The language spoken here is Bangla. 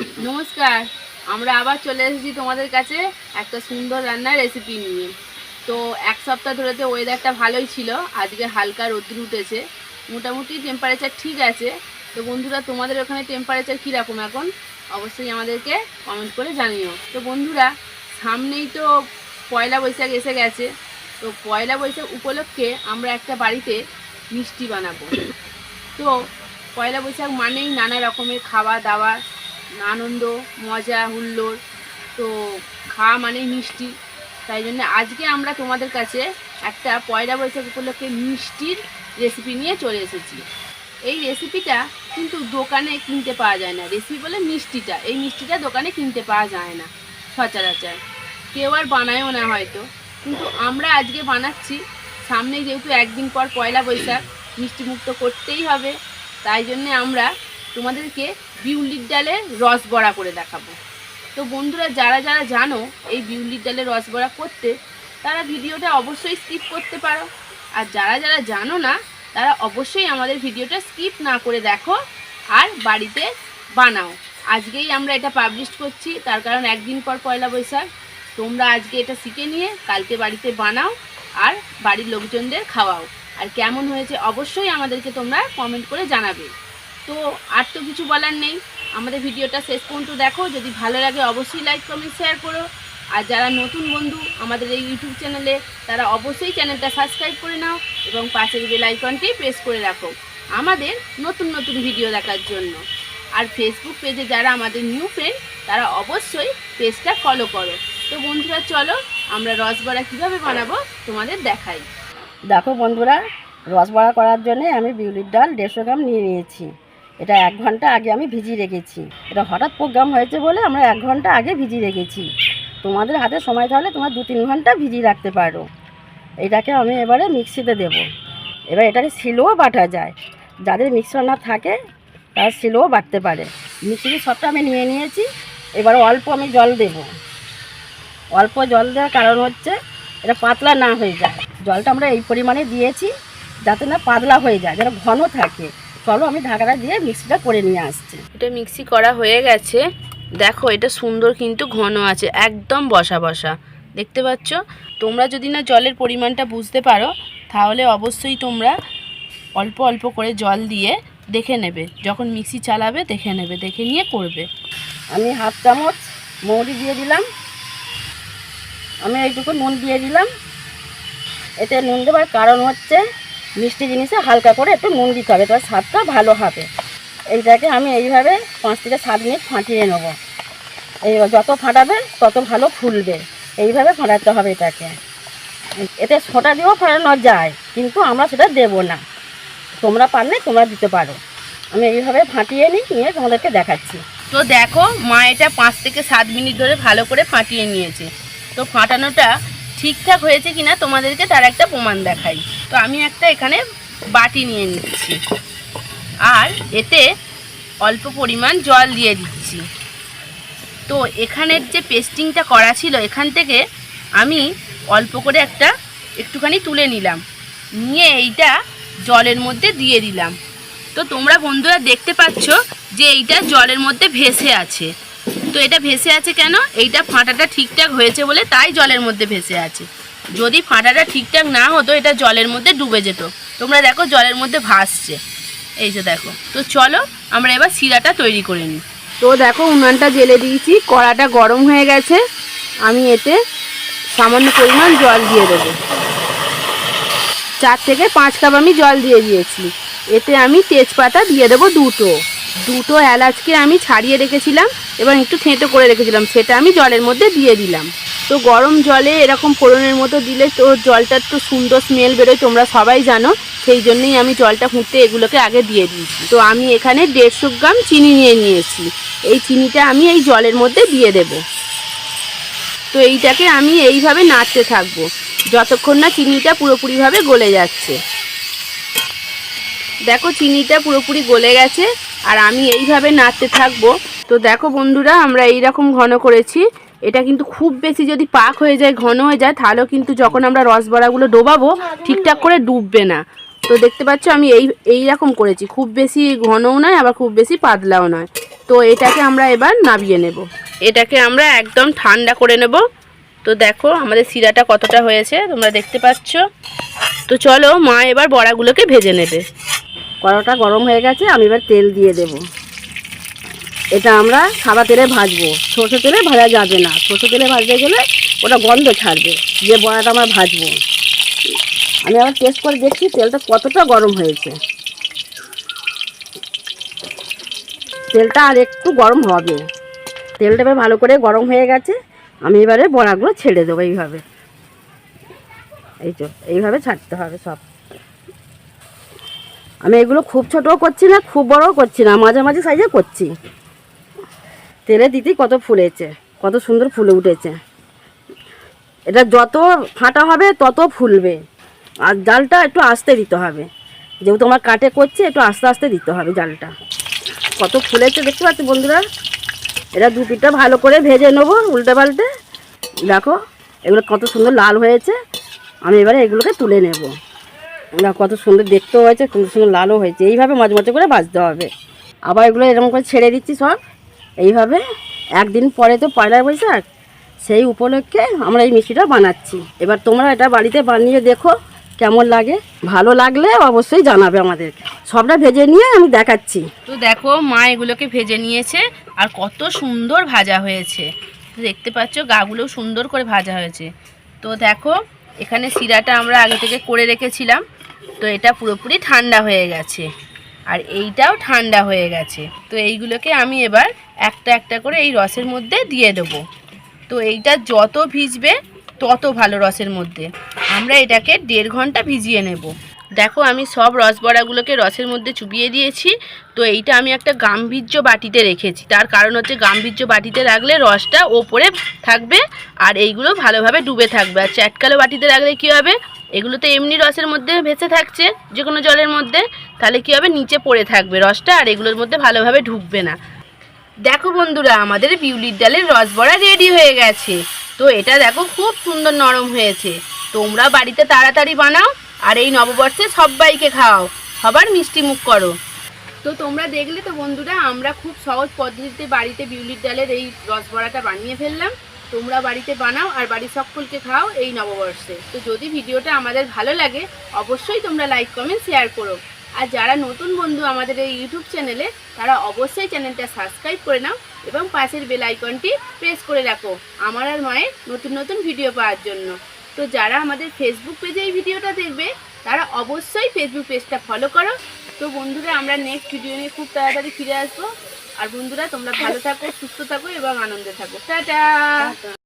নমস্কার, আমরা আবার চলে এসেছি তোমাদের কাছে একটা সুন্দর রান্নার রেসিপি নিয়ে। তো এক সপ্তাহ ধরে তো ওয়েদারটা ভালোই ছিল, আজকে হালকা রোদ্র উঠেছে। মোটামুটি টেম্পারেচার ঠিক আছে। তো বন্ধুরা, তোমাদের ওখানে টেম্পারেচার কীরকম এখন? অবশ্যই আমাদেরকে কমেন্ট করে জানিও। তো বন্ধুরা, সামনেই তো পয়লা বৈশাখ এসে গেছে। তো পয়লা বৈশাখ উপলক্ষে আমরা একটা বাড়িতে মিষ্টি বানাবো। তো পয়লা বৈশাখ মানেই নানা রকমের খাওয়া দাওয়া আনন্দ, মজা, হুল্লোড়। তো খাওয়া মানেই মিষ্টি। তাই জন্য আজকে আমরা তোমাদের কাছে একটা পয়লা বৈশাখ উপলক্ষে মিষ্টির রেসিপি নিয়ে চলে এসেছি। এই রেসিপিটা কিন্তু দোকানে কিনতে পাওয়া যায় না। রেসিপি বলে মিষ্টিটা। এই মিষ্টিটা দোকানে কিনতে পাওয়া যায় না সচরাচর। কেউ আর বানায়ও না হয়তো। কিন্তু আমরা আজকে বানাচ্ছি। সামনে যেহেতু একদিন পর পয়লা বৈশাখ, মিষ্টিমুক্ত করতেই হবে। তাই জন্যে আমরা তোমাদেরকে বিউলির ডালের রস বড়া করে দেখাবো। তো বন্ধুরা, যারা যারা জানো এই বিউলির ডালের রস বড়া করতে, তারা ভিডিওটা অবশ্যই স্কিপ করতে পারো। আর যারা যারা জানো না, তারা অবশ্যই আমাদের ভিডিওটা স্কিপ না করে দেখো আর বাড়িতে বানাও। আজকেই আমরা এটা পাবলিশ করছি, তার কারণ একদিন পর পয়লা বৈশাখ। তোমরা আজকে এটা শিখে নিয়ে কালকে বাড়িতে বানাও আর বাড়ির লোকজনদের খাওয়াও। আর কেমন হয়েছে অবশ্যই আমাদেরকে তোমরা কমেন্ট করে জানাবে। তো আর তো কিছু বলার নেই। আমাদের ভিডিওটা শেষ পর্যন্ত দেখো। যদি ভালো লাগে অবশ্যই লাইক কমেন্ট শেয়ার করো। আর যারা নতুন বন্ধু আমাদের এই ইউটিউব চ্যানেলে তারা অবশ্যই চ্যানেলটা সাবস্ক্রাইব করে নাও এবং পাশের বেল আইকনটি প্রেস করে রাখো আমাদের নতুন নতুন ভিডিও দেখার জন্য। আর ফেসবুক পেজে যারা আমাদের নিউ ফ্রেন্ড তারা অবশ্যই পেজটা ফলো করো। তো বন্ধুরা, চলো আমরা রসবড়া কীভাবে বানাবো তোমাদের দেখাই। দেখো বন্ধুরা, রসবড়া করার জন্য আমি বিউলির ডাল দেড়শো গ্রাম নিয়ে নিয়েছি। এটা এক ঘণ্টা আগে আমি ভিজিয়ে রেখেছি। এটা হঠাৎ প্রোগ্রাম হয়েছে বলে আমরা এক ঘণ্টা আগে ভিজিয়ে রেখেছি। তোমাদের হাতে সময় থাকলে তোমরা দু তিন ঘণ্টা ভিজিয়ে রাখতে পারো। এটাকে আমি এবারে মিক্সিতে দেব। এবার এটাকে শিলেও বাটা যায়। যাদের মিক্সার না থাকে, তারা শিলেও বাটতে পারে। মিক্সিতে সবটা আমি নিয়ে নিয়েছি। এবার অল্প আমি জল দেব। অল্প জল দেওয়ার কারণ হচ্ছে, এটা পাতলা না হয়ে যায়। জলটা আমরা এই পরিমাণে দিয়েছি যাতে না পাতলা হয়ে যায়, যেন ঘন থাকে। চলো আমি ঢাকাটা দিয়ে মিক্সিটা করে নিয়ে আসছি। এটা মিক্সি করা হয়ে গেছে। দেখো এটা সুন্দর কিন্তু ঘন আছে একদম বসা বসা। দেখতে পাচ্ছ? তোমরা যদি না জলের পরিমাণটা বুঝতে পারো তাহলে অবশ্যই তোমরা অল্প অল্প করে জল দিয়ে দেখে নেবে। যখন মিক্সি চালাবে দেখে নেবে দেখে নিয়ে করবে। আমি হাফ চামচ মৌরি দিয়ে দিলাম। আমি এইটুকু নুন দিয়ে দিলাম। এতে নুন দেওয়ার কারণ হচ্ছে মিষ্টি জিনিসে হালকা করে একটু নুন দিতে হবে তার স্বাদটা ভালো হবে। এইটাকে আমি এইভাবে পাঁচ থেকে সাত মিনিট ফাটিয়ে নেব। এইবার যত ফাটাবে, তত ভালো ফুলবে। এইভাবে ফাটাতে হবে এটাকে। এতে সোটা দিয়েও ফাটানো যায়, কিন্তু আমরা সেটা দেব না। তোমরা পারলে তোমরা দিতে পারো। আমি এইভাবে ফাটিয়ে নিই, নিয়ে তোমাদেরকে দেখাচ্ছি। তো দেখো, মা এটা পাঁচ থেকে সাত মিনিট ধরে ভালো করে ফাটিয়ে নিয়েছে। তো ফাটানোটা ঠিকঠাক হয়েছে কিনা তোমাদেরকে তার একটা প্রমাণ দেখাই। তো আমি একটা এখানে বাটি নিয়ে নিচ্ছি। আর এতে অল্প পরিমাণ জল দিয়ে দিচ্ছি। তো এখানের যে পেস্টিংটা করা ছিল, এখান থেকে আমি অল্প করে একটা একটুখানি তুলে নিলাম। নিয়ে এইটা জলের মধ্যে দিয়ে দিলাম। তো তোমরা বন্ধুরা দেখতে পাচ্ছ যে এইটা জলের মধ্যে ভেসে আছে। তো এটা ভেসে আছে কেন? এইটা ফাটাটা ঠিকঠাক হয়েছে বলে তাই জলের মধ্যে ভেসে আছে। যদি ফাটাটা ঠিকঠাক না হতো, এটা জলের মধ্যে ডুবে যেত। তোমরা দেখো জলের মধ্যে ভাসছে। এই যে দেখো। তো চলো, আমরা এবার শিরাটা তৈরি করে নিই। তো দেখো, উনানটা জেলে দিয়েছি। কড়াটা গরম হয়ে গেছে। আমি এতে সামান্য পরিমাণ জল দিয়ে দেবো। চার থেকে পাঁচ কাপ আমি জল দিয়ে দিয়েছি। এতে আমি তেজপাতা দিয়ে দেবো দুটো। দুটো এলাচকে আমি ছাড়িয়ে রেখেছিলাম এবং একটু থেঁতো করে রেখেছিলাম, সেটা আমি জলের মধ্যে দিয়ে দিলাম। তো গরম জলে এরকম ফোড়নের মতো দিলে তো জলটা একটু সুন্দর স্মেল বেরোয়, তোমরা সবাই জানো, সেই জন্যই আমি জলটা ফুটতে এগুলোকে আগে দিয়ে দিয়েছি। তো আমি এখানে দেড়শো গ্রাম চিনি নিয়ে নিয়েছি, এই চিনিটা আমি এই জলের মধ্যে দিয়ে দেব। তো এইটাকে আমি এইভাবে নাড়তে থাকব, যতক্ষণ না চিনিটা পুরোপুরিভাবে গলে যাচ্ছে। দেখো চিনিটা পুরোপুরি গলে গেছে আর আমি এইভাবে নাড়তে থাকব। তো দেখো বন্ধুরা, আমরা এই রকম ঘন করেছি। এটা কিন্তু খুব বেশি যদি পাক হয়ে যায়, ঘন হয়ে যায়, তাহলেও কিন্তু যখন আমরা রসবড়াগুলো ডোবাবো, ঠিকঠাক করে ডুববে না। তো দেখতে পাচ্ছ, আমি এই এই রকম করেছি। খুব বেশি ঘনও নয়, আবার খুব বেশি পাতলাও নয়। তো এটাকে আমরা এবার নাবিয়ে নেব। এটাকে আমরা একদম ঠান্ডা করে নেব। তো দেখো, আমাদের শিরাটা কতটা হয়েছে, তোমরা দেখতে পাচ্ছ। তো চলো মা এবার বড়াগুলোকে ভেজে নেবে। কড়াটা গরম হয়ে গেছে, আমি এবার তেল দিয়ে দেব। এটা আমরা সাদা তেলে ভাজবো। সর্ষে তেলে ভাজা যাবে না। সর্ষে তেলে ভাজতে গেলে ওটা গন্ধ ছাড়বে, যে বড়াটা আমরা ভাজবো। আমি আবার টেস্ট করে দেখছি, তেলটা কতটা গরম হয়েছে। তেলটা আর একটু গরম হবে। তেলটা এবার ভালো করে গরম হয়ে গেছে, আমি এবারে বড়াগুলো ছেড়ে দেবো এইভাবে। এই তো, এইভাবে ছাড়তে হবে সব। আমি এগুলো খুব ছোটও করছি না, খুব বড়ও করছি না মাঝামাঝি সাইজে করছি। তেলে দিতেই কত ফুলেছে কত সুন্দর ফুলে উঠেছে। এটা যত ফাটা হবে, তত ফুলবে। আর জালটা একটু আস্তে দিতে হবে। যেহেতু আমার কাটে করছে, একটু আস্তে আস্তে দিতে হবে জালটা। কত ফুলেছে দেখতে পাচ্ছি বন্ধুরা? এটা দু পিঠটা ভালো করে ভেজে নেব উল্টে পাল্টে। দেখো, এগুলো কত সুন্দর লাল হয়েছে। আমি এবারে এগুলোকে তুলে নেব। না কত সুন্দর দেখতেও হয়েছে কত সুন্দর লালও হয়েছে। এইভাবে মাঝে করে ভাজতে হবে। আবার এগুলো এরকম করে ছেড়ে দিচ্ছি সব। এইভাবে একদিন পরে তো পয়লা বৈশাখ, সেই উপলক্ষে আমরা এই মিষ্টিটা বানাচ্ছি। এবার তোমরা এটা বাড়িতে বানিয়ে দেখো, কেমন লাগে। ভালো লাগলে অবশ্যই জানাবে আমাদেরকে। সবটা ভেজে নিয়ে আমি দেখাচ্ছি। তো দেখো, মা এগুলোকে ভেজে নিয়েছে, আর কত সুন্দর ভাজা হয়েছে। দেখতে পাচ্ছ গাগুলো সুন্দর করে ভাজা হয়েছে। তো দেখো, এখানে শিরাটা আমরা আগে থেকে করে রেখেছিলাম। তো এটা পুরোপুরি ঠান্ডা হয়ে গেছে। আর এইটাও ঠান্ডা হয়ে গেছে। তো এইগুলোকে আমি এবার একটা একটা করে এই রসের মধ্যে দিয়ে দেবো। তো এইটা যত ভিজবে, তত ভালো রসের মধ্যে। আমরা এটাকে দেড় ঘণ্টা ভিজিয়ে নেব। দেখো, আমি সব রসবড়াগুলোকে রসের মধ্যে চুবিয়ে দিয়েছি। তো এইটা আমি একটা গাম্ভীর্য বাটিতে রেখেছি। তার কারণ হচ্ছে গাম্ভীর্য বাটিতে রাখলে রসটা ওপরে থাকবে আর এইগুলো ভালোভাবে ডুবে থাকবে। আর চ্যাটকালো বাটিতে রাখলে কী হবে? এগুলো তো এমনি রসের মধ্যে ভেসে থাকছে যে কোনো জলের মধ্যে, তাহলে কী হবে? নিচে পড়ে থাকবে রসটা, আর এগুলোর মধ্যে ভালোভাবে ঢুকবে না। দেখো বন্ধুরা, আমাদের বিউলির ডালের রসবড়া রেডি হয়ে গেছে। তো এটা দেখো খুব সুন্দর নরম হয়েছে। তোমরা বাড়িতে তাড়াতাড়ি বানাও, আর এই নববর্ষে সবাইকে খাওয়াও। সবার মিষ্টি মুখ করো। তো তোমরা দেখলে তো বন্ধুরা, আমরা খুব সহজ পদ্ধতিতে বাড়িতে বিউলির ডালের এই রসবড়াটা বানিয়ে ফেললাম। তোমরা বাড়িতে বানাও আর বাড়ির সকলকে খাও এই নববর্ষে। তো যদি ভিডিওটা আমাদের ভালো লাগে, অবশ্যই তোমরা লাইক কমেন্ট শেয়ার করো। আর যারা নতুন বন্ধু আমাদের এই ইউটিউব চ্যানেলে, তারা অবশ্যই চ্যানেলটা সাবস্ক্রাইব করে নাও এবং পাশের বেল আইকনটি প্রেস করে রাখো আমার আর মায়ের নতুন নতুন ভিডিও পাওয়ার জন্য। তো যারা আমাদের ফেসবুক পেজে এই ভিডিওটা দেখবে, তারা অবশ্যই ফেসবুক পেজটা ফলো করো। তো বন্ধুরা, আমরা নেক্সট ভিডিও নিয়ে খুব তাড়াতাড়ি ফিরে আসব। আর বন্ধুরা তোমরা ভালো থাকো সুস্থ থাকো এবং আনন্দে থাকো। টাটা!